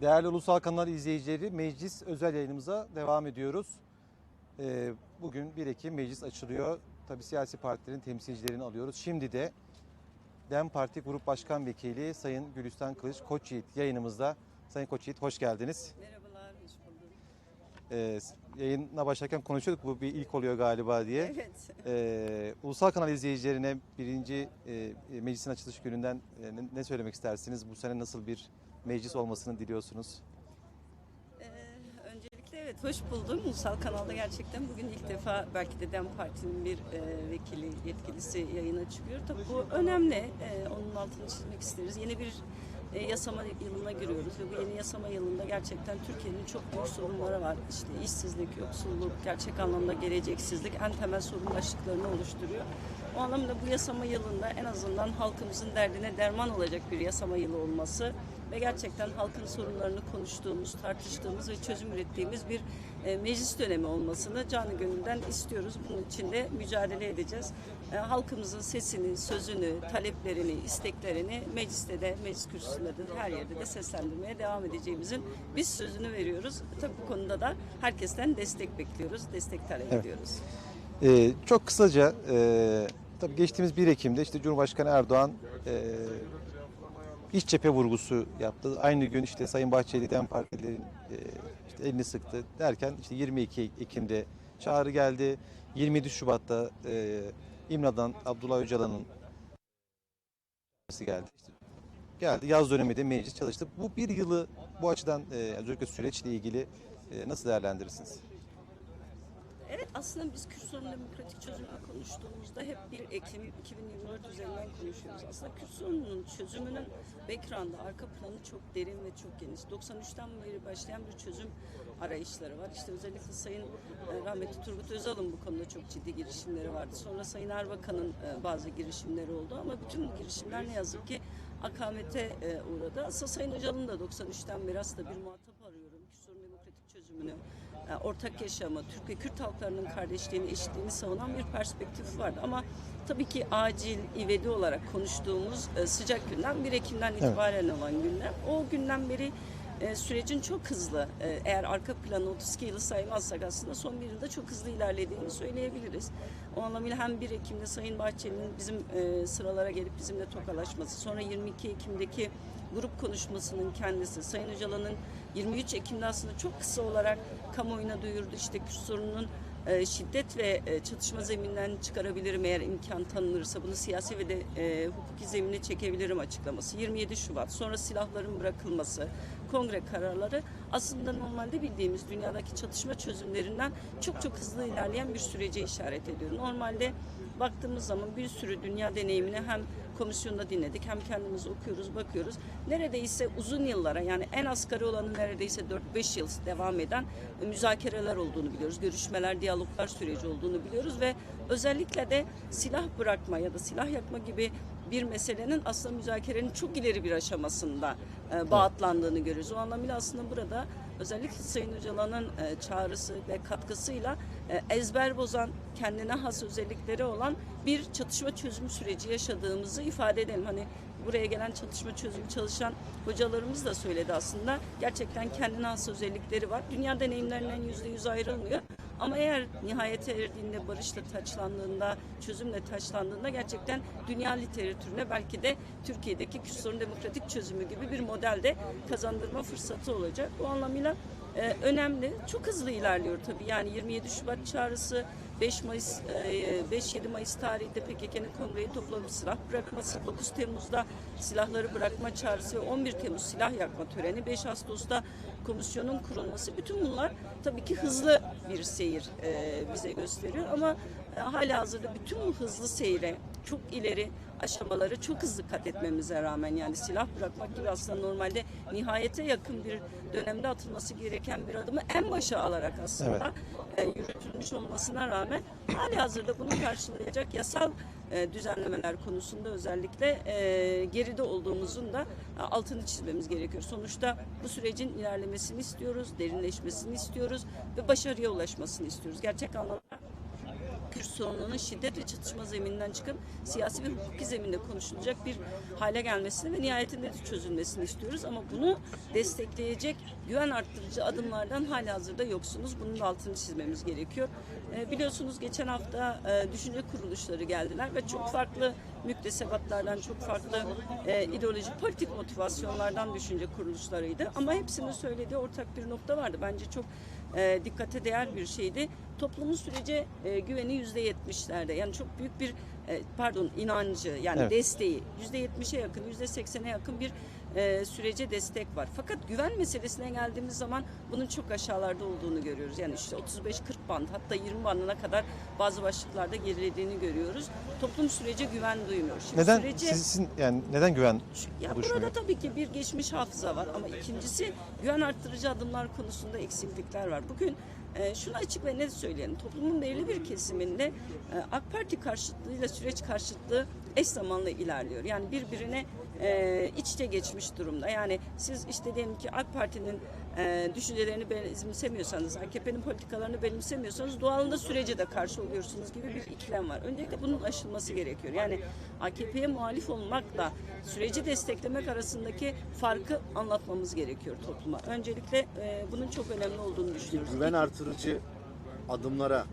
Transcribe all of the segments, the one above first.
Değerli Ulusal Kanal izleyicileri meclis özel yayınımıza devam ediyoruz. Ee, Bugün 1 Ekim meclis açılıyor. Tabi siyasi partilerin temsilcilerini alıyoruz. Şimdi de DEM Parti Grup Başkan Vekili Sayın Gülistan Kılıç Koçyiğit yayınımızda. Sayın Koçyiğit hoş geldiniz. Merhabalar, hoş bulduk. Ee, yayına başlarken konuşuyorduk bu bir ilk oluyor galiba diye. Evet, Ee, Ulusal Kanal izleyicilerine birinci e, meclisin açılış gününden e, ne söylemek istersiniz? Bu sene nasıl bir meclis olmasını diliyorsunuz? ee, öncelikle evet hoş buldum. Ulusal kanalda gerçekten bugün ilk defa belki de DEM Parti'nin bir e, vekili, yetkilisi yayına çıkıyor. Tabii bu önemli. E, onun altını çizmek isteriz. Yeni bir e, yasama yılına giriyoruz ve bu yeni yasama yılında gerçekten Türkiye'nin çok büyük sorunları var. İşte işsizlik, yoksulluk, gerçek anlamda geleceksizlik en temel sorun başlıklarını oluşturuyor. O anlamda bu yasama yılında en azından halkımızın derdine derman olacak bir yasama yılı olması ve gerçekten halkın sorunlarını konuştuğumuz, tartıştığımız ve çözüm ürettiğimiz bir e, meclis dönemi olmasını canı gönülden istiyoruz. Bunun için de mücadele edeceğiz. E, halkımızın sesini, sözünü, taleplerini, isteklerini mecliste de, meclis kürsüsünde de her yerde de seslendirmeye devam edeceğimizin biz sözünü veriyoruz. Tabii bu konuda da herkesten destek bekliyoruz, destek talep Evet. ediyoruz. Ee, çok kısaca e, tabii geçtiğimiz 1 Ekim'de işte Cumhurbaşkanı Erdoğan e, iç cephe vurgusu yaptı. Aynı gün işte Sayın Bahçeli DEM Partilerin işte elini sıktı derken işte 22 Ekim'de çağrı geldi. 27 Şubat'ta e, İmra'dan Abdullah Öcalan'ın geldi. İşte geldi. Yaz döneminde meclis çalıştı. Bu bir yılı bu açıdan e, özellikle süreçle ilgili e, nasıl değerlendirirsiniz? Aslında biz Kürt sorunu demokratik çözümü konuştuğumuzda hep 1 Ekim 2024 üzerinden konuşuyoruz. Aslında Kürt sorununun çözümünün background'ı, arka planı çok derin ve çok geniş. 93'ten beri başlayan bir çözüm arayışları var. İşte özellikle Sayın e, rahmetli Turgut Özal'ın bu konuda çok ciddi girişimleri vardı. Sonra Sayın Erbakan'ın e, bazı girişimleri oldu ama bütün bu girişimler ne yazık ki akamete e, uğradı. Aslında Sayın Öcal'ın da 93'ten beri aslında bir muhatap arıyorum. Kürt sorunu demokratik çözümünü, ortak yaşamı, Türk ve Kürt halklarının kardeşliğini, eşitliğini savunan bir perspektif vardı. Ama tabii ki acil, ivedi olarak konuştuğumuz e, sıcak gündem 1 Ekim'den itibaren olan gündem. O günden beri e, sürecin çok hızlı, e, eğer arka planı 32 yılı saymazsak aslında son bir yılda çok hızlı ilerlediğini söyleyebiliriz. O anlamıyla hem 1 Ekim'de Sayın Bahçeli'nin bizim e, sıralara gelip bizimle tokalaşması, sonra 22 Ekim'deki grup konuşmasının kendisi, Sayın Öcalan'ın 23 Ekim'de aslında çok kısa olarak kamuoyuna duyurdu işte Kürt sorununun e, şiddet ve e, çatışma zemininden çıkarabilirim eğer imkan tanınırsa bunu siyasi ve de e, hukuki zemine çekebilirim açıklaması. 27 Şubat sonra silahların bırakılması, kongre kararları aslında normalde bildiğimiz dünyadaki çatışma çözümlerinden çok çok hızlı ilerleyen bir sürece işaret ediyor. Normalde baktığımız zaman bir sürü dünya deneyimini hem komisyonda dinledik hem kendimiz okuyoruz, bakıyoruz. Neredeyse uzun yıllara yani en asgari olanı neredeyse 4-5 yıl devam eden müzakereler olduğunu biliyoruz. Görüşmeler, diyaloglar süreci olduğunu biliyoruz ve özellikle de silah bırakma ya da silah yakma gibi bir meselenin aslında müzakerenin çok ileri bir aşamasında e, bağıtlandığını görüyoruz. O anlamıyla aslında burada özellikle Sayın Öcalan'ın e, çağrısı ve katkısıyla e, ezber bozan, kendine has özellikleri olan bir çatışma çözüm süreci yaşadığımızı ifade edelim. Hani buraya gelen çatışma çözümü çalışan hocalarımız da söyledi aslında. Gerçekten kendine has özellikleri var. Dünya deneyimlerinden yüzde yüz ayrılmıyor. Ama eğer nihayete erdiğinde, barışla taçlandığında, çözümle taçlandığında gerçekten dünya literatürüne belki de Türkiye'deki Kürt sorun demokratik çözümü gibi bir modelde kazandırma fırsatı olacak. Bu anlamıyla e, önemli. Çok hızlı ilerliyor tabii. Yani 27 Şubat çağrısı 5 Mayıs e, 5-7 Mayıs tarihinde PKK'nın kongreyi toplanıp silah bırakması, 9 Temmuz'da silahları bırakma çağrısı ve 11 Temmuz silah yakma töreni, 5 Ağustos'ta komisyonun kurulması. Bütün bunlar tabii ki hızlı bir seyir e, bize gösteriyor. Ama e, hala hazırda bütün bu hızlı seyre çok ileri aşamaları çok hızlı kat etmemize rağmen yani silah bırakmak gibi aslında normalde nihayete yakın bir dönemde atılması gereken bir adımı en başa alarak aslında e, yürütülmüş olmasına rağmen hali hazırda bunu karşılayacak yasal e, düzenlemeler konusunda özellikle e, geride olduğumuzun da e, altını çizmemiz gerekiyor. Sonuçta bu sürecin ilerlemesini istiyoruz, derinleşmesini istiyoruz ve başarıya ulaşmasını istiyoruz. Gerçek anlamda Kürt sorununun şiddet ve çatışma zemininden çıkıp siyasi ve hukuki zeminde konuşulacak bir hale gelmesini ve nihayetinde de çözülmesini istiyoruz. Ama bunu destekleyecek güven arttırıcı adımlardan hala hazırda yoksunuz. Bunun altını çizmemiz gerekiyor. E, biliyorsunuz geçen hafta e, düşünce kuruluşları geldiler ve çok farklı müktesebatlardan, çok farklı e, ideolojik politik motivasyonlardan düşünce kuruluşlarıydı. Ama hepsinin söylediği ortak bir nokta vardı. Bence çok e, dikkate değer bir şeydi. Toplumun sürece e, güveni yüzde yetmişlerde. Yani çok büyük bir e, pardon inancı yani Evet. desteği yüzde yetmişe yakın, yüzde seksene yakın bir e, sürece destek var. Fakat güven meselesine geldiğimiz zaman bunun çok aşağılarda olduğunu görüyoruz. Yani işte 35-40 band hatta 20 bandına kadar bazı başlıklarda gerilediğini görüyoruz. Toplum sürece güven duymuyor. Şimdi Neden sürece, sizin yani neden güven ya oluşmuyor? burada tabii ki bir geçmiş hafıza var ama ikincisi güven arttırıcı adımlar konusunda eksiklikler var. Bugün e, şunu açık ve net söyleyelim. Toplumun belirli bir kesiminde e, AK Parti karşıtlığıyla süreç karşıtlığı eş zamanlı ilerliyor. Yani birbirine e, iç içe geçmiş durumda. Yani siz işte diyelim ki AK Parti'nin e, düşüncelerini benimsemiyorsanız, AKP'nin politikalarını benimsemiyorsanız doğalında sürece de karşı oluyorsunuz gibi bir ikilem var. Öncelikle bunun aşılması gerekiyor. Yani AKP'ye muhalif olmakla süreci desteklemek arasındaki farkı anlatmamız gerekiyor topluma. Öncelikle e, bunun çok önemli olduğunu düşünüyoruz. Güven artırıcı adımlara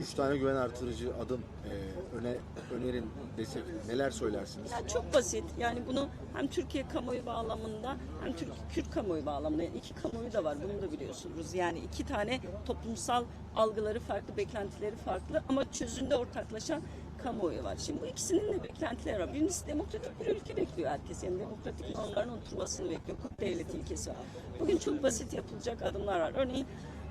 üç tane güven artırıcı adım e, öne önerin desek neler söylersiniz? Ya çok basit. Yani bunu hem Türkiye kamuoyu bağlamında hem Türk Kürt kamuoyu bağlamında yani iki kamuoyu da var. Bunu da biliyorsunuz. Yani iki tane toplumsal algıları farklı, beklentileri farklı ama çözümde ortaklaşan kamuoyu var. Şimdi bu ikisinin de beklentileri var. Birincisi demokratik bir ülke bekliyor herkes. Yani demokratik normların oturmasını bekliyor. Hukuk devleti ilkesi var. Bugün çok basit yapılacak adımlar var. Örneğin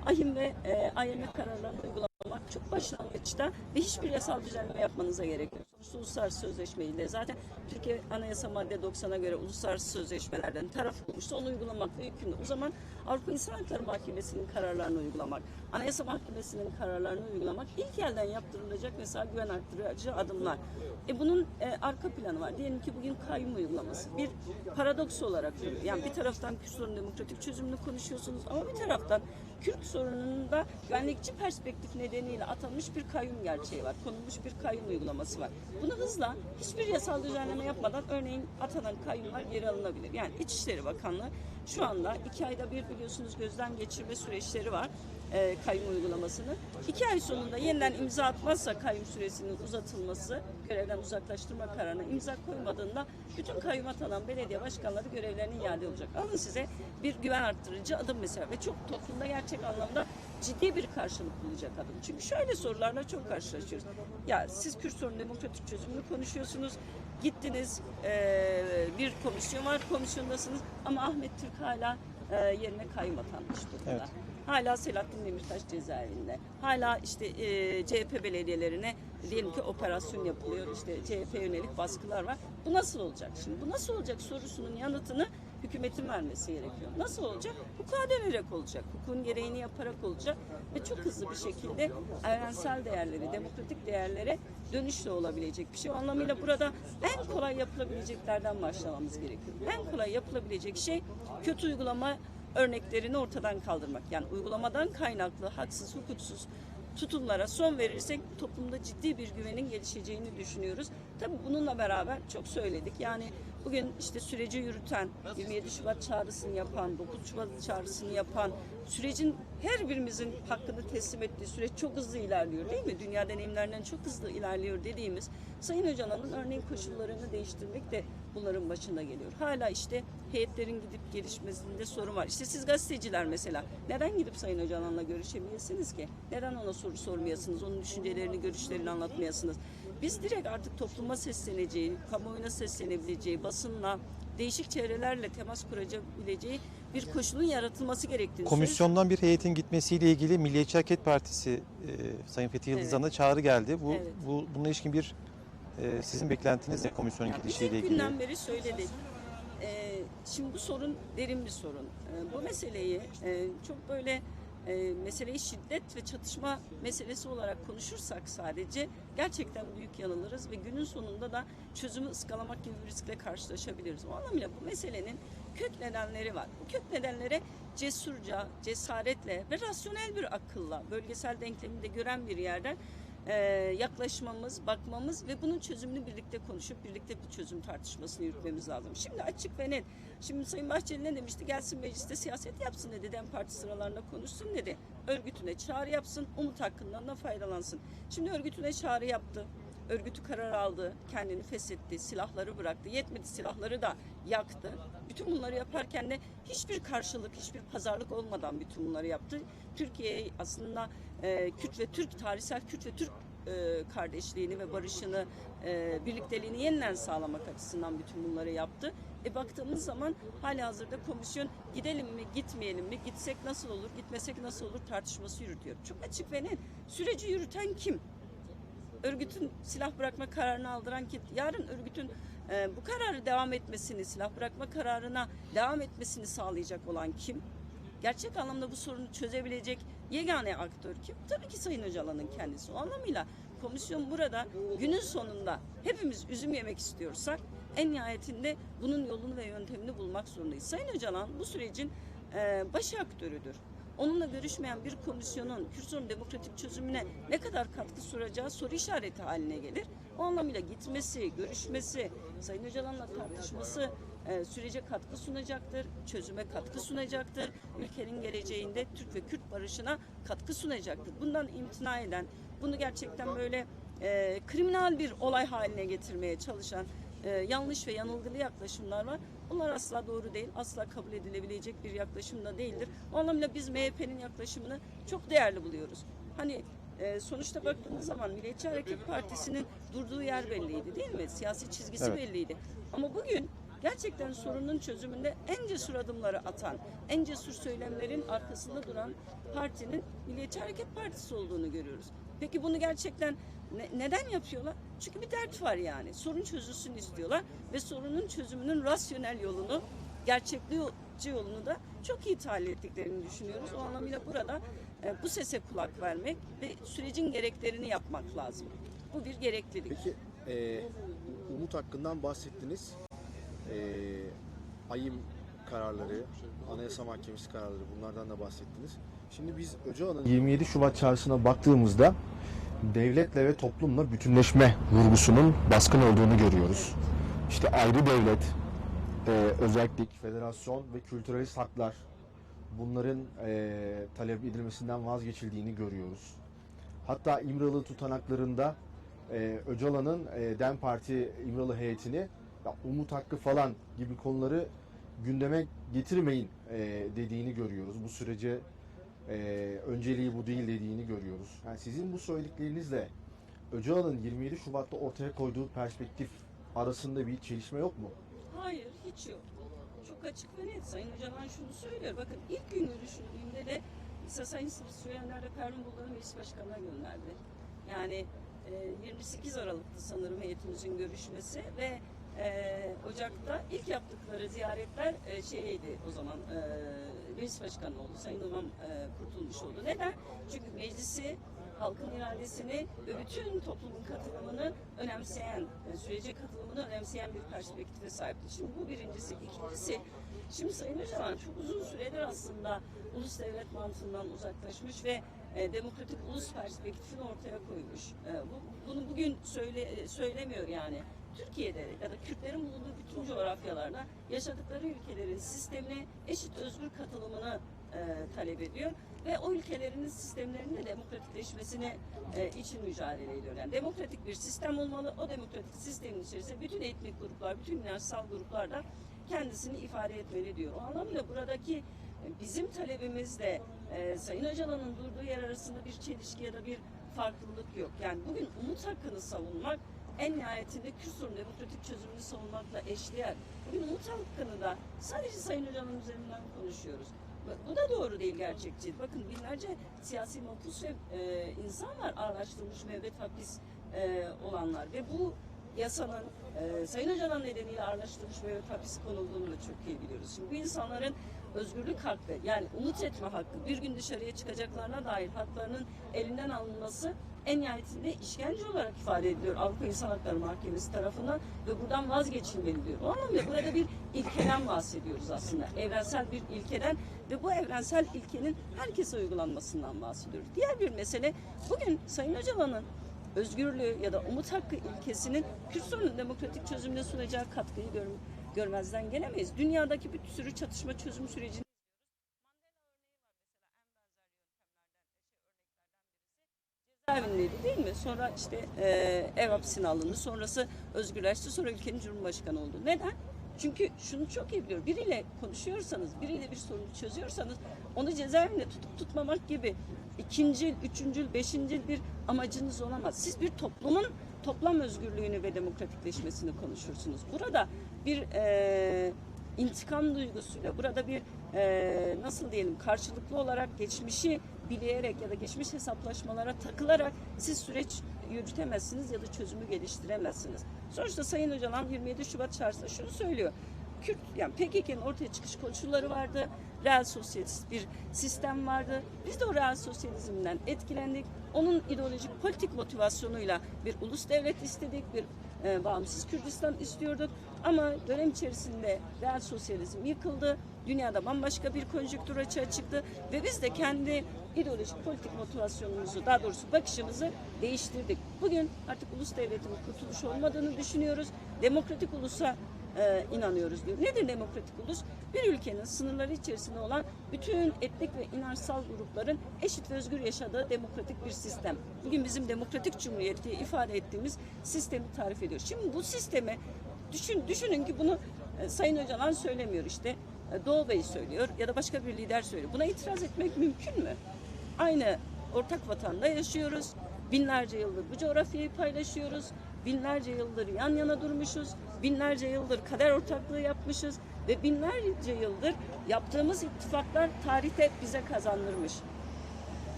AHİM ve e, IMF kararlarını uygulamak çok başlangıçta ve hiçbir yasal düzenleme yapmanıza gerek yok. Sonuçta uluslararası sözleşmeyle zaten Türkiye Anayasa madde 90'a göre uluslararası sözleşmelerden taraf olmuşsa onu uygulamakla yükümlü. O zaman Avrupa İnsan Hakları Mahkemesi'nin kararlarını uygulamak, Anayasa Mahkemesi'nin kararlarını uygulamak ilk elden yaptırılacak mesela güven arttırıcı adımlar. E bunun e, arka planı var. Diyelim ki bugün kayyum uygulaması. Bir paradoks olarak. Yani bir taraftan sorunun demokratik çözümünü konuşuyorsunuz ama bir taraftan Kürt sorununun da güvenlikçi perspektif nedeniyle atanmış bir kayyum gerçeği var. Konulmuş bir kayyum uygulaması var. Bunu hızla hiçbir yasal düzenleme yapmadan örneğin atanan kayyumlar geri alınabilir. Yani İçişleri Bakanlığı şu anda iki ayda bir biliyorsunuz gözden geçirme süreçleri var e, kayyum uygulamasını. İki ay sonunda yeniden imza atmazsa kayyum süresinin uzatılması, görevden uzaklaştırma kararına imza koymadığında bütün kayyum atanan belediye başkanları görevlerine iade olacak. Alın size bir güven arttırıcı adım mesela ve çok toplumda gerçek anlamda ciddi bir karşılık bulacak adım. Çünkü şöyle sorularla çok karşılaşıyoruz. Ya siz Kürt sorunu demokratik çözümünü konuşuyorsunuz. Gittiniz eee, bir komisyon var komisyondasınız ama Ahmet Türk hala eee, yerine kayyum atanmış durumda. Evet. Hala Selahattin Demirtaş cezaevinde. Hala işte e, CHP belediyelerine diyelim ki operasyon yapılıyor. İşte CHP yönelik baskılar var. Bu nasıl olacak? Şimdi bu nasıl olacak sorusunun yanıtını hükümetin vermesi gerekiyor. Nasıl olacak? Hukuka dönerek olacak. Hukukun gereğini yaparak olacak ve çok hızlı bir şekilde evrensel değerleri, demokratik değerlere dönüşle olabilecek bir şey. O anlamıyla burada en kolay yapılabileceklerden başlamamız gerekiyor. En kolay yapılabilecek şey kötü uygulama örneklerini ortadan kaldırmak. Yani uygulamadan kaynaklı, haksız, hukuksuz tutumlara son verirsek toplumda ciddi bir güvenin gelişeceğini düşünüyoruz. Tabii bununla beraber çok söyledik. Yani bugün işte süreci yürüten, 27 Şubat çağrısını yapan, 9 Şubat çağrısını yapan, sürecin her birimizin hakkını teslim ettiği süreç çok hızlı ilerliyor değil mi? Dünya deneyimlerinden çok hızlı ilerliyor dediğimiz Sayın Öcalan'ın örneğin koşullarını değiştirmek de bunların başında geliyor. Hala işte heyetlerin gidip gelişmesinde sorun var. İşte siz gazeteciler mesela neden gidip Sayın Öcalan'la görüşemeyesiniz ki? Neden ona soru sormayasınız? Onun düşüncelerini, görüşlerini anlatmayasınız? Biz direkt artık topluma sesleneceği, kamuoyuna seslenebileceği, basınla, değişik çevrelerle temas kurabileceği bir koşulun yaratılması gerektiğini Komisyondan bir heyetin gitmesiyle ilgili Milliyetçi Hareket Partisi e, Sayın Fethi Yıldızan'a çağrı geldi. Bu, Evet. bu bununla ilişkin bir e, sizin beklentiniz ne komisyonun gidişiyle ilgili? günden beri söyledik. Ee, şimdi bu sorun derin bir sorun. Ee, bu meseleyi e, çok böyle e, meseleyi şiddet ve çatışma meselesi olarak konuşursak sadece gerçekten büyük yanılırız ve günün sonunda da çözümü ıskalamak gibi bir riskle karşılaşabiliriz. O anlamıyla bu meselenin kök nedenleri var. Bu kök nedenlere cesurca, cesaretle ve rasyonel bir akılla, bölgesel denklemi de gören bir yerden e, yaklaşmamız, bakmamız ve bunun çözümünü birlikte konuşup birlikte bir çözüm tartışmasını yürütmemiz lazım. Şimdi açık ve net. Şimdi Sayın Bahçeli ne demişti? Gelsin mecliste siyaset yapsın dedi. Dem Parti sıralarında konuşsun dedi. Örgütüne çağrı yapsın, umut hakkından da faydalansın. Şimdi örgütüne çağrı yaptı. Örgütü karar aldı, kendini feshetti, silahları bıraktı. Yetmedi silahları da yaktı. Bütün bunları yaparken de hiçbir karşılık, hiçbir pazarlık olmadan bütün bunları yaptı. Türkiye aslında e, Kürt ve Türk, tarihsel Kürt ve Türk e, kardeşliğini ve barışını, e, birlikteliğini yeniden sağlamak açısından bütün bunları yaptı. E baktığımız zaman hali hazırda komisyon gidelim mi, gitmeyelim mi, gitsek nasıl olur, gitmesek nasıl olur tartışması yürütüyor. Çok açık ve net. Süreci yürüten kim? örgütün silah bırakma kararını aldıran ki yarın örgütün e, bu kararı devam etmesini, silah bırakma kararına devam etmesini sağlayacak olan kim? Gerçek anlamda bu sorunu çözebilecek yegane aktör kim? Tabii ki Sayın Öcalan'ın kendisi. O anlamıyla komisyon burada günün sonunda hepimiz üzüm yemek istiyorsak en nihayetinde bunun yolunu ve yöntemini bulmak zorundayız. Sayın Öcalan bu sürecin e, baş aktörüdür onunla görüşmeyen bir komisyonun Kürt demokratik çözümüne ne kadar katkı suracağı soru işareti haline gelir. O anlamıyla gitmesi, görüşmesi, Sayın Öcalan'la tartışması e, sürece katkı sunacaktır, çözüme katkı sunacaktır. Ülkenin geleceğinde Türk ve Kürt barışına katkı sunacaktır. Bundan imtina eden, bunu gerçekten böyle e, kriminal bir olay haline getirmeye çalışan e, yanlış ve yanılgılı yaklaşımlar var. Bunlar asla doğru değil, asla kabul edilebilecek bir yaklaşım da değildir. O anlamda biz MHP'nin yaklaşımını çok değerli buluyoruz. Hani e, sonuçta baktığımız zaman Milliyetçi Hareket Partisi'nin durduğu yer belliydi değil mi? Siyasi çizgisi Evet. belliydi. Ama bugün gerçekten sorunun çözümünde en cesur adımları atan, en cesur söylemlerin arkasında duran partinin Milliyetçi Hareket Partisi olduğunu görüyoruz. Peki bunu gerçekten ne- neden yapıyorlar? Çünkü bir dert var yani. Sorun çözülsün istiyorlar ve sorunun çözümünün rasyonel yolunu, gerçekçi yolunu da çok iyi tahlil ettiklerini düşünüyoruz. O anlamıyla burada e, bu sese kulak vermek ve sürecin gereklerini yapmak lazım. Bu bir gereklilik. Peki e, umut hakkından bahsettiniz. E, AYİM kararları, Anayasa Mahkemesi kararları bunlardan da bahsettiniz. Şimdi biz Öcalan'ın 27 Şubat çağrısına baktığımızda devletle ve toplumla bütünleşme vurgusunun baskın olduğunu görüyoruz. İşte ayrı devlet, e, özellik, federasyon ve kültürelist haklar bunların e, talep edilmesinden vazgeçildiğini görüyoruz. Hatta İmralı tutanaklarında e, Öcalan'ın e, DEM Parti İmralı heyetini ya, umut hakkı falan gibi konuları gündeme getirmeyin e, dediğini görüyoruz. Bu sürece e, önceliği bu değil dediğini görüyoruz. Yani sizin bu söylediklerinizle Öcalan'ın 27 Şubat'ta ortaya koyduğu perspektif arasında bir çelişme yok mu? Hayır, hiç yok. Çok açık ve net. Sayın Öcalan şunu söylüyor. Bakın ilk gün görüşüldüğünde de mesela Sayın Söylemler de Pervin Buldan'ı meclis başkanına gönderdi. Yani e, 28 Aralık'tı sanırım heyetimizin görüşmesi ve e, Ocak'ta ilk yaptıkları ziyaretler e, şeydi o zaman e, meclis başkanı oldu. Sayın İmam e, Kurtulmuş oldu. Neden? Çünkü meclisi halkın iradesini ve bütün toplumun katılımını önemseyen, e, sürece katılımını önemseyen bir perspektife sahipti. Şimdi bu birincisi. İkincisi, şimdi Sayın Öcalan çok uzun süredir aslında ulus devlet mantığından uzaklaşmış ve e, demokratik ulus perspektifini ortaya koymuş. E, bu, bunu bugün söyle, e, söylemiyor yani. Türkiye'de ya da Kürtlerin bulunduğu bütün coğrafyalarda yaşadıkları ülkelerin sistemine eşit özgür katılımını e, talep ediyor ve o ülkelerin sistemlerinin de demokratikleşmesine e, için mücadele ediyor. Yani demokratik bir sistem olmalı. O demokratik sistemin içerisinde bütün etnik gruplar, bütün inançsal gruplar da kendisini ifade etmeli diyor. O anlamda buradaki e, bizim talebimizle e, Sayın Öcalan'ın durduğu yer arasında bir çelişki ya da bir farklılık yok. Yani bugün umut hakkını savunmak en nihayetinde Kürt sorunu demokratik çözümünü savunmakla eşdeğer. Bugün umut hakkını da sadece Sayın Öcalan üzerinden konuşuyoruz. Bu da doğru değil gerçekçi. Bakın binlerce siyasi mahpus ve e, insan var ağırlaştırılmış müebbet hapis e, olanlar ve bu yasanın e, Sayın Öcalan nedeniyle ağırlaştırılmış müebbet hapis konulduğunu da çok iyi biliyoruz. Şimdi bu insanların özgürlük hakkı yani umut etme hakkı bir gün dışarıya çıkacaklarına dair haklarının elinden alınması en nihayetinde işkence olarak ifade ediliyor Avrupa İnsan Hakları Mahkemesi tarafından ve buradan vazgeçilmeli diyor. O anlamda burada bir ilkeden bahsediyoruz aslında. Evrensel bir ilkeden ve bu evrensel ilkenin herkese uygulanmasından bahsediyoruz. Diğer bir mesele bugün Sayın Öcalan'ın özgürlüğü ya da umut hakkı ilkesinin Kürt demokratik çözümüne sunacağı katkıyı gör, görmezden gelemeyiz. Dünyadaki bir sürü çatışma çözüm sürecini cezaevindeydi değil mi? Sonra işte e, ev hapsine alındı. Sonrası özgürleşti. Sonra ülkenin cumhurbaşkanı oldu. Neden? Çünkü şunu çok iyi biliyor. Biriyle konuşuyorsanız, biriyle bir sorunu çözüyorsanız onu cezaevinde tutup tutmamak gibi ikincil, üçüncül, beşincil bir amacınız olamaz. Siz bir toplumun toplam özgürlüğünü ve demokratikleşmesini konuşursunuz. Burada bir e, intikam duygusuyla, burada bir e, nasıl diyelim karşılıklı olarak geçmişi bileyerek ya da geçmiş hesaplaşmalara takılarak siz süreç yürütemezsiniz ya da çözümü geliştiremezsiniz. Sonuçta Sayın Öcalan 27 Şubat çağrısında şunu söylüyor. Kürt, yani PKK'nın ortaya çıkış koşulları vardı. Real sosyalist bir sistem vardı. Biz de o real sosyalizmden etkilendik. Onun ideolojik politik motivasyonuyla bir ulus devlet istedik, bir e, bağımsız Kürdistan istiyorduk. Ama dönem içerisinde real sosyalizm yıkıldı. Dünyada bambaşka bir konjüktür açığa çıktı ve biz de kendi ideolojik politik motivasyonumuzu, daha doğrusu bakışımızı değiştirdik. Bugün artık ulus devletin kurtuluş olmadığını düşünüyoruz. Demokratik ulusa e, inanıyoruz diyor. Nedir demokratik ulus? Bir ülkenin sınırları içerisinde olan bütün etnik ve inançsal grupların eşit ve özgür yaşadığı demokratik bir sistem. Bugün bizim demokratik cumhuriyet diye ifade ettiğimiz sistemi tarif ediyor. Şimdi bu sisteme düşün, düşünün ki bunu e, Sayın Öcalan söylemiyor işte. E, Doğu Bey söylüyor ya da başka bir lider söylüyor. Buna itiraz etmek mümkün mü? Aynı ortak vatanda yaşıyoruz. Binlerce yıldır bu coğrafyayı paylaşıyoruz. Binlerce yıldır yan yana durmuşuz. Binlerce yıldır kader ortaklığı yapmışız. Ve binlerce yıldır yaptığımız ittifaklar tarihte bize kazandırmış.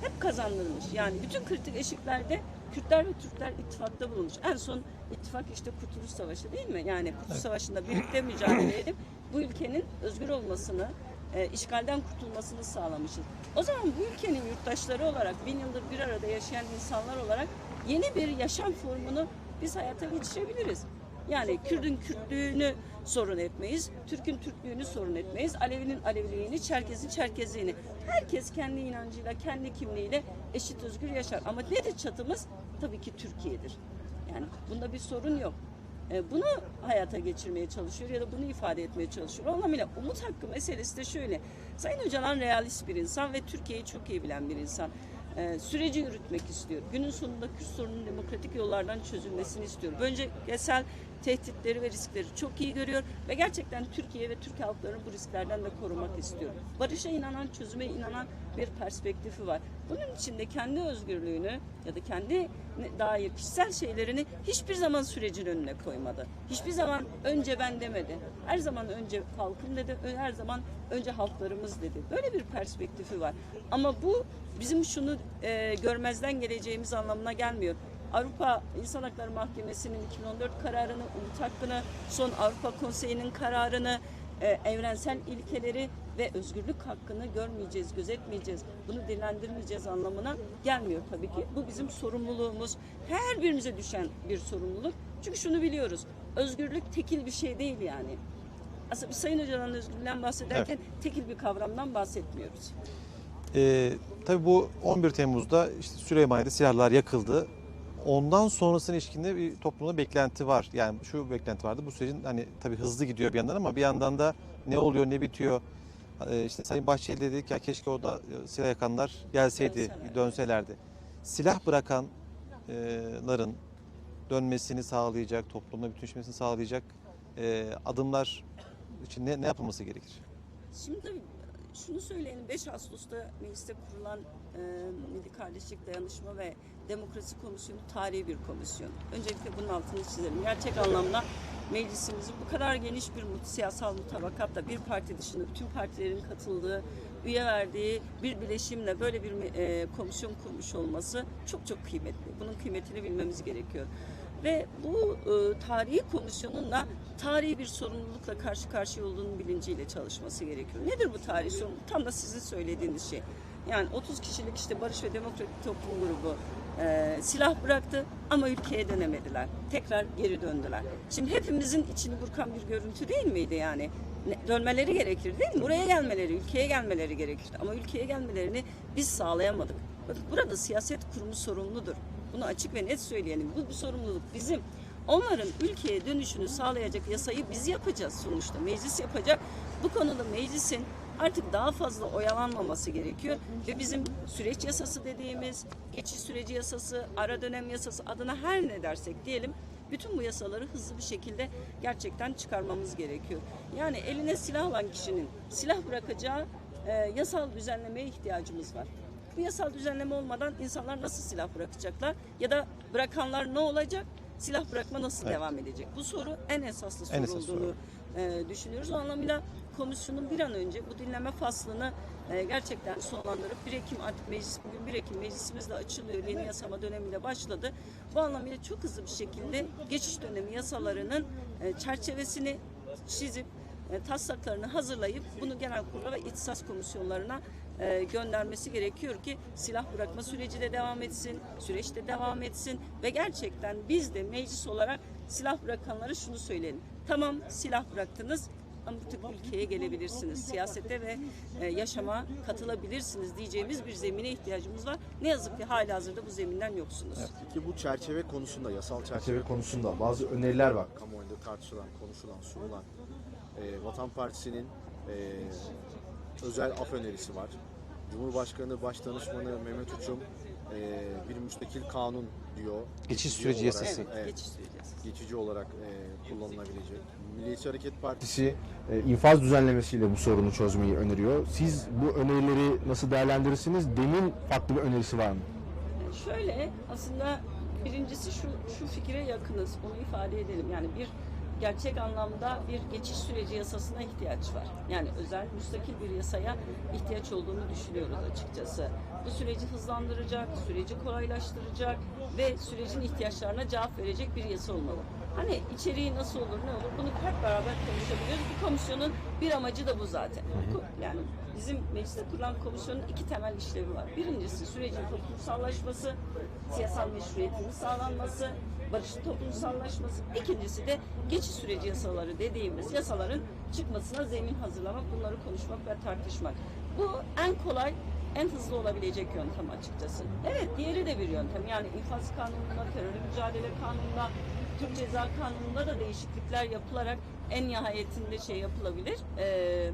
Hep kazandırmış. Yani bütün kritik eşiklerde Kürtler ve Türkler ittifakta bulunmuş. En son ittifak işte Kurtuluş Savaşı değil mi? Yani Kurtuluş Savaşı'nda birlikte mücadele edip bu ülkenin özgür olmasını, e, işgalden kurtulmasını sağlamışız. O zaman bu ülkenin yurttaşları olarak bin yıldır bir arada yaşayan insanlar olarak yeni bir yaşam formunu biz hayata geçirebiliriz. Yani Kürdün Kürtlüğünü sorun etmeyiz, Türk'ün Türklüğünü sorun etmeyiz, Alevinin Aleviliğini, Çerkez'in Çerkezliğini. Herkes kendi inancıyla, kendi kimliğiyle eşit özgür yaşar. Ama nedir çatımız? Tabii ki Türkiye'dir. Yani bunda bir sorun yok. E, Bunu hayata geçirmeye çalışıyor ya da bunu ifade etmeye çalışıyor. O anlamıyla umut hakkı meselesi de şöyle. Sayın Öcalan realist bir insan ve Türkiye'yi çok iyi bilen bir insan. E, Süreci yürütmek istiyor. Günün sonunda Kürt sorunun demokratik yollardan çözülmesini istiyor. Bölgesel tehditleri ve riskleri çok iyi görüyor ve gerçekten Türkiye ve Türk halklarını bu risklerden de korumak istiyor. Barışa inanan, çözüme inanan bir perspektifi var. Bunun için de kendi özgürlüğünü ya da kendi dair kişisel şeylerini hiçbir zaman sürecin önüne koymadı. Hiçbir zaman önce ben demedi. Her zaman önce halkım dedi, her zaman önce halklarımız dedi. Böyle bir perspektifi var. Ama bu bizim şunu e, görmezden geleceğimiz anlamına gelmiyor. Avrupa İnsan Hakları Mahkemesi'nin 2014 kararını, umut hakkını, son Avrupa Konseyi'nin kararını, e, evrensel ilkeleri ve özgürlük hakkını görmeyeceğiz, gözetmeyeceğiz, bunu dillendirmeyeceğiz anlamına gelmiyor tabii ki. Bu bizim sorumluluğumuz, her birimize düşen bir sorumluluk. Çünkü şunu biliyoruz, özgürlük tekil bir şey değil yani. Aslında biz Sayın Öcalan'ın özgürlüğünden bahsederken tekil bir kavramdan bahsetmiyoruz. Ee, tabii bu 11 Temmuz'da işte Süleymaniye'de silahlar yakıldı. Ondan sonrasına ilişkinde bir toplumda beklenti var. Yani şu beklenti vardı. Bu sürecin hani tabii hızlı gidiyor bir yandan ama bir yandan da ne oluyor, ne bitiyor? Ee, işte Sayın Bahçeli dedik ya keşke o da e, silah yakanlar gelseydi, Dönseler. dönselerdi. Silah bırakanların dönmesini sağlayacak, toplumda bütünleşmesini sağlayacak e, adımlar için ne, ne yapılması gerekir? Şimdi şunu söyleyelim 5 Ağustos'ta mecliste kurulan e, Milli Kardeşlik Dayanışma ve Demokrasi Komisyonu tarihi bir komisyon. Öncelikle bunun altını çizelim. Gerçek anlamda meclisimizin bu kadar geniş bir siyasal mutabakatla bir parti dışında bütün partilerin katıldığı, üye verdiği bir bileşimle böyle bir e, komisyon kurmuş olması çok çok kıymetli. Bunun kıymetini bilmemiz gerekiyor. Ve bu e, tarihi komisyonun da tarihi bir sorumlulukla karşı karşıya olduğunun bilinciyle çalışması gerekiyor. Nedir bu tarihi sorumluluk? Tam da sizin söylediğiniz şey. Yani 30 kişilik işte Barış ve Demokratik Toplum grubu e, silah bıraktı ama ülkeye dönemediler. Tekrar geri döndüler. Şimdi hepimizin içini burkan bir görüntü değil miydi yani? Dönmeleri gerekir değil mi? Buraya gelmeleri, ülkeye gelmeleri gerekir. Ama ülkeye gelmelerini biz sağlayamadık. Bakın burada siyaset kurumu sorumludur. Bunu açık ve net söyleyelim. Bu, bu sorumluluk bizim. Onların ülkeye dönüşünü sağlayacak yasayı biz yapacağız sonuçta. Meclis yapacak. Bu konuda meclisin artık daha fazla oyalanmaması gerekiyor ve bizim süreç yasası dediğimiz, geçiş süreci yasası, ara dönem yasası adına her ne dersek diyelim bütün bu yasaları hızlı bir şekilde gerçekten çıkarmamız gerekiyor. Yani eline silah alan kişinin silah bırakacağı e, yasal düzenlemeye ihtiyacımız var. Bu yasal düzenleme olmadan insanlar nasıl silah bırakacaklar ya da bırakanlar ne olacak? Silah bırakma nasıl Evet. devam edecek? Bu soru en esaslı soru En esas soru. olduğunu e, düşünüyoruz. O anlamıyla komisyonun bir an önce bu dinleme faslını e, gerçekten sonlandırıp 1 Ekim artık meclis bugün 1 Ekim meclisimiz de açılıyor. Yeni yasama dönemiyle başladı. Bu anlamıyla çok hızlı bir şekilde geçiş dönemi yasalarının e, çerçevesini çizip e, taslaklarını hazırlayıp bunu genel kurula ve ihtisas komisyonlarına e, göndermesi gerekiyor ki silah bırakma süreci de devam etsin, süreç de devam etsin ve gerçekten biz de meclis olarak silah bırakanlara şunu söyleyelim. Tamam silah bıraktınız ama artık ülkeye gelebilirsiniz. Siyasete ve e, yaşama katılabilirsiniz diyeceğimiz bir zemine ihtiyacımız var. Ne yazık ki hala hazırda bu zeminden yoksunuz. Peki bu çerçeve konusunda, yasal çerçeve Çerçeve konusunda bazı öneriler var. kamuoyunda tartışılan, konuşulan, sunulan e, Vatan Partisi'nin e, özel af önerisi var. Cumhurbaşkanı Başdanışmanı Mehmet Uçum e, bir müstakil kanun diyor. Geçiş Geçici süreci olarak, yasası. evet, Geçiş süreci yasası. geçici olarak e, kullanılabilecek. Milliyetçi Hareket Partisi Partisi e, infaz düzenlemesiyle bu sorunu çözmeyi öneriyor. Siz bu önerileri nasıl değerlendirirsiniz? Demin farklı bir önerisi var mı? Şöyle aslında birincisi şu şu fikre yakınız. Onu ifade edelim. Yani bir gerçek anlamda bir geçiş süreci yasasına ihtiyaç var. Yani özel müstakil bir yasaya ihtiyaç olduğunu düşünüyoruz açıkçası. Bu süreci hızlandıracak, süreci kolaylaştıracak ve sürecin ihtiyaçlarına cevap verecek bir yasa olmalı. Hani içeriği nasıl olur, ne olur bunu hep beraber konuşabiliyoruz. Bu komisyonun bir amacı da bu zaten. Yani bizim mecliste kurulan komisyonun iki temel işlevi var. Birincisi sürecin toplumsallaşması, siyasal meşruiyetinin sağlanması, barışın toplumsallaşması. İkincisi de geçiş süreci yasaları dediğimiz yasaların çıkmasına zemin hazırlamak, bunları konuşmak ve tartışmak. Bu en kolay, en hızlı olabilecek yöntem açıkçası. Evet, diğeri de bir yöntem. Yani infaz kanununda, terör mücadele kanununda, Türk Ceza Kanunu'nda da değişiklikler yapılarak en nihayetinde şey yapılabilir. Ee,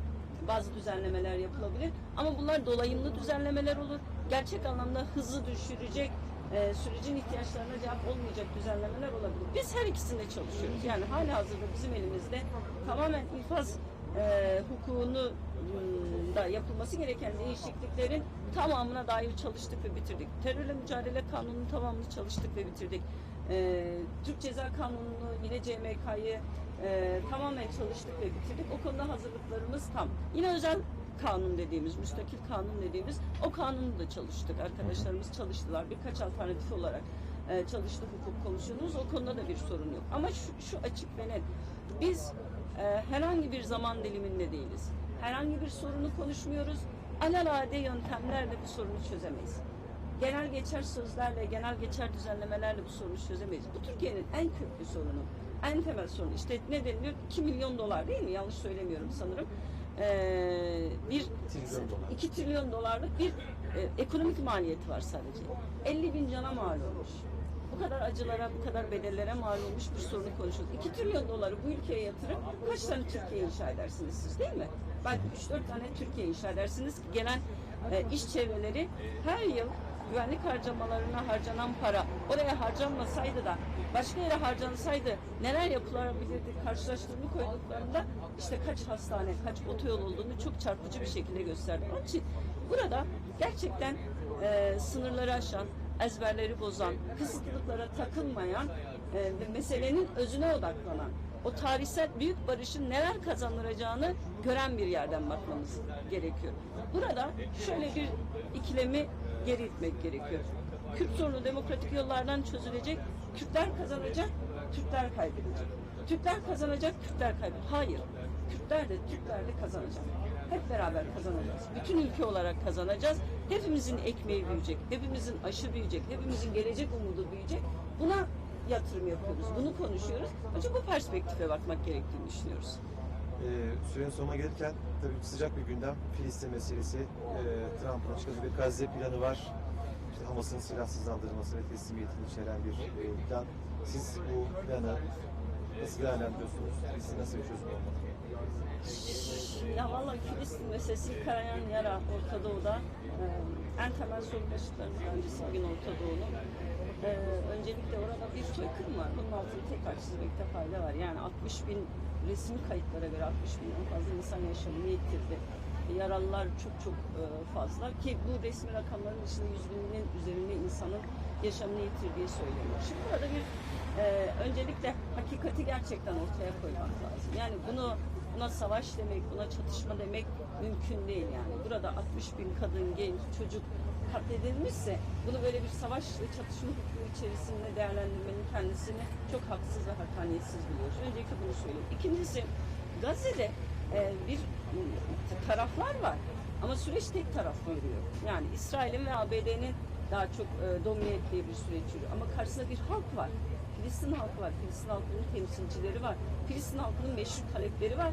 bazı düzenlemeler yapılabilir. Ama bunlar dolayımlı düzenlemeler olur. Gerçek anlamda hızı düşürecek, e, sürecin ihtiyaçlarına cevap olmayacak düzenlemeler olabilir. Biz her ikisinde çalışıyoruz. Yani hala hazırda bizim elimizde tamamen infaz e, hukukunu m, da yapılması gereken değişikliklerin tamamına dair çalıştık ve bitirdik. Terörle mücadele kanununun tamamını çalıştık ve bitirdik. E, Türk Ceza Kanunu'nu yine CMK'yı e, tamamen çalıştık ve bitirdik. O konuda hazırlıklarımız tam. Yine özel kanun dediğimiz, müstakil kanun dediğimiz o kanunu da çalıştık. Arkadaşlarımız çalıştılar. Birkaç alternatif olarak e, çalıştı hukuk komisyonumuz. O konuda da bir sorun yok. Ama şu, şu açık ve net. Biz e, herhangi bir zaman diliminde değiliz. Herhangi bir sorunu konuşmuyoruz. Alelade yöntemlerle bu sorunu çözemeyiz. Genel geçer sözlerle, genel geçer düzenlemelerle bu sorunu çözemeyiz. Bu Türkiye'nin en köklü sorunu, en temel sorunu. İşte ne deniliyor? 2 milyon dolar değil mi? Yanlış söylemiyorum sanırım. Ee, bir 2 trilyon dolarlık bir e, ekonomik maliyeti var sadece. 50 bin cana mal olmuş. Bu kadar acılara, bu kadar bedellere mal olmuş bir sorunu konuşuyoruz. 2 trilyon doları bu ülkeye yatırıp kaç tane Türkiye inşa edersiniz siz değil mi? Belki 3-4 tane Türkiye inşa edersiniz ki gelen e, iş çevreleri her yıl güvenlik harcamalarına harcanan para oraya harcanmasaydı da başka yere harcansaydı neler yapılabilirdi karşılaştırma koyduklarında işte kaç hastane, kaç otoyol olduğunu çok çarpıcı bir şekilde gösterdi. Onun için burada gerçekten e, sınırları aşan, ezberleri bozan, kısıtlılıklara takılmayan e, ve meselenin özüne odaklanan, o tarihsel büyük barışın neler kazandıracağını gören bir yerden bakmamız gerekiyor. Burada şöyle bir ikilemi geri itmek gerekiyor. Kürt sorunu demokratik yollardan çözülecek, Kürtler kazanacak, Türkler kaybedecek. Türkler kazanacak, Kürtler kaybedecek. Hayır, Kürtler de Türkler de kazanacak. Hep beraber kazanacağız. Bütün ülke olarak kazanacağız. Hepimizin ekmeği büyüyecek, hepimizin aşı büyüyecek, hepimizin gelecek umudu büyüyecek. Buna yatırım yapıyoruz, bunu konuşuyoruz. Önce bu perspektife bakmak gerektiğini düşünüyoruz. Ee, sürenin sonuna gelirken tabii sıcak bir gündem. Filistin meselesi. Ee, Trump'ın açıkladığı bir Gazze planı var. işte Hamas'ın silahsızlandırılması ve teslimiyetini içeren bir e, plan. Siz bu planı nasıl değerlendiriyorsunuz? Siz nasıl bir çözüm olmalı? Ya vallahi Filistin meselesi kanayan yara Orta Doğu'da e, en temel sorun başlıklarından birisi bugün Orta Doğu'nun. E, öncelikle orada bir soykırım var. Bunun altını tekrar çizmekte fayda var. Yani 60 bin resmi kayıtlara göre 60 binden fazla insan yaşamını yitirdi. Yaralılar çok çok e, fazla ki bu resmi rakamların dışında yüz binin üzerinde insanın yaşamını yitirdiği söyleniyor. Şimdi burada bir e, öncelikle hakikati gerçekten ortaya koymak lazım. Yani bunu buna savaş demek, buna çatışma demek mümkün değil yani. Burada 60 bin kadın, genç, çocuk katledilmişse bunu böyle bir savaş ve çatışma içerisinde değerlendirmenin kendisini çok haksız ve hakaniyetsiz buluyoruz. Öncelikle bunu söyleyeyim. İkincisi Gazze'de e, bir m, taraflar var ama süreç tek taraflı yürüyor. Yani İsrail'in ve ABD'nin daha çok e, domine ettiği bir süreç yürüyor. Ama karşısında bir halk var. Filistin halkı var. Filistin halkının temsilcileri var. Filistin halkının meşru talepleri var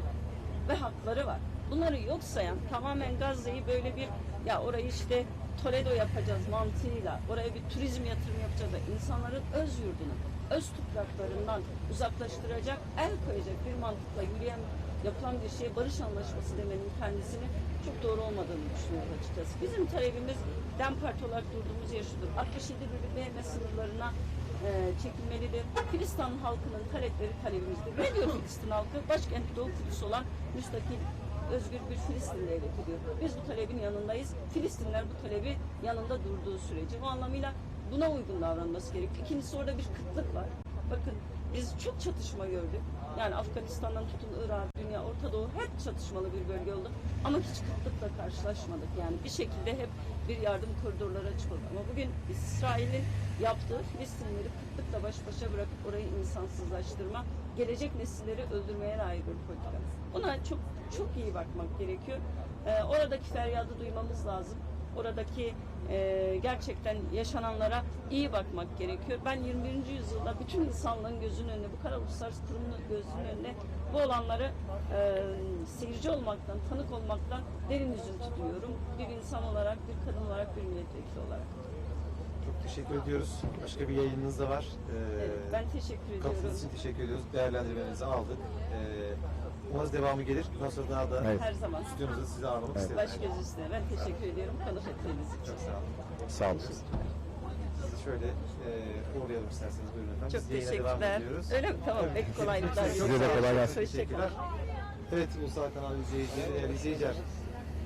ve hakları var. Bunları yok sayan tamamen Gazze'yi böyle bir ya orayı işte Toledo yapacağız mantığıyla oraya bir turizm yatırım yapacağız da insanların öz yurdunu, öz topraklarından uzaklaştıracak, el koyacak bir mantıkla yürüyen yapılan bir şeye barış anlaşması demenin kendisini çok doğru olmadığını düşünüyoruz açıkçası. Bizim talebimiz DEM Parti olarak durduğumuz yer şudur. 67 bölük BM sınırlarına e, çekilmelidir. Filistin halkının talepleri talebimizdir. Ne diyor Filistin halkı? Başkent Doğu Kudüs olan müstakil özgür bir Filistin devleti diyor. Biz bu talebin yanındayız. Filistinler bu talebi yanında durduğu sürece. Bu anlamıyla buna uygun davranması gerekiyor. İkincisi orada bir kıtlık var. Bakın biz çok çatışma gördük. Yani Afganistan'dan tutun Irak, dünya, Orta Doğu hep çatışmalı bir bölge oldu. Ama hiç kıtlıkla karşılaşmadık. Yani bir şekilde hep bir yardım koridorları açık oldu. Ama bugün İsrail'in yaptığı Filistinleri kıtlıkla baş başa bırakıp orayı insansızlaştırma, gelecek nesilleri öldürmeye dair bir politika. Buna çok çok iyi bakmak gerekiyor. Ee, oradaki feryadı duymamız lazım. Oradaki e, gerçekten yaşananlara iyi bakmak gerekiyor. Ben 21. yüzyılda bütün insanlığın gözünün önüne, bu kadar uluslararası kurumun gözünün önüne bu olanları e, seyirci olmaktan, tanık olmaktan derin üzüntü duyuyorum. Bir insan olarak, bir kadın olarak, bir milletvekili olarak. Çok teşekkür ediyoruz. Başka bir yayınınız da var. Ee, Evet, ben teşekkür ediyorum. için teşekkür ediyoruz. Değerlendirmenizi aldık. Ee, umarız devamı gelir. Bundan sonra daha da Evet. Her zaman. stüdyomuzda sizi ağırlamak isteriz. Baş göz üstüne. Ben teşekkür ediyorum konuk ettiğiniz için. Çok sağ olun. Sağ olun. Sizi şöyle e, uğurlayalım isterseniz. Buyurun efendim. Çok Biz yayına devam teşekkürler. ediyoruz. Öyle mi? Tamam. Peki kolaylıklar. Size de kolay gelsin. Teşekkürler. Hoşçakalın. Evet Ulusal Kanal izleyicileri, değerli izleyiciler.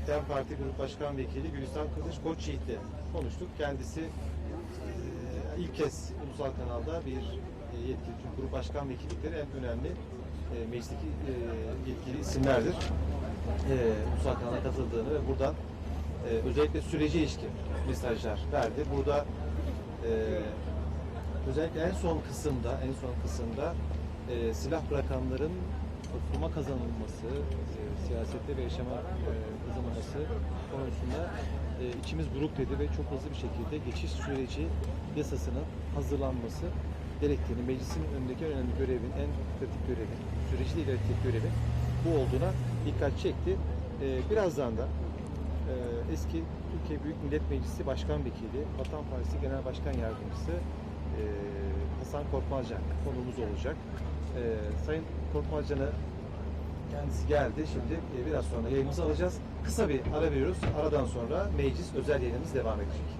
DEM Parti Grup Başkan Vekili Gülistan Kılıç Koçyiğit'le konuştuk. Kendisi e, ilk kez Ulusal Kanal'da bir e, yetkili, çünkü Grup Başkan Vekillikleri en önemli e, meclisteki e, yetkili isimlerdir. E, Ulusal Kanal'a katıldığını ve buradan e, özellikle sürece ilişkin mesajlar verdi. Burada e, özellikle en son kısımda, en son kısımda e, silah bırakanların topluma kazanılması, e, siyasette ve yaşama e, kazanılması konusunda e, içimiz buruk dedi ve çok hızlı bir şekilde geçiş süreci yasasının hazırlanması gerektiğini, meclisin önündeki önemli görevin, en kritik görevin, süreci de ilerletecek görevin bu olduğuna dikkat çekti. E, birazdan da e, eski Türkiye Büyük Millet Meclisi Başkan Vekili, Vatan Partisi Genel Başkan Yardımcısı e, Hasan Korkmazcan konuğumuz olacak. E, Sayın Korkmazcan'ı kendisi geldi. Şimdi e, biraz sonra yayınımızı alacağız. Kısa bir ara veriyoruz. Aradan sonra meclis özel yayınımız devam edecek.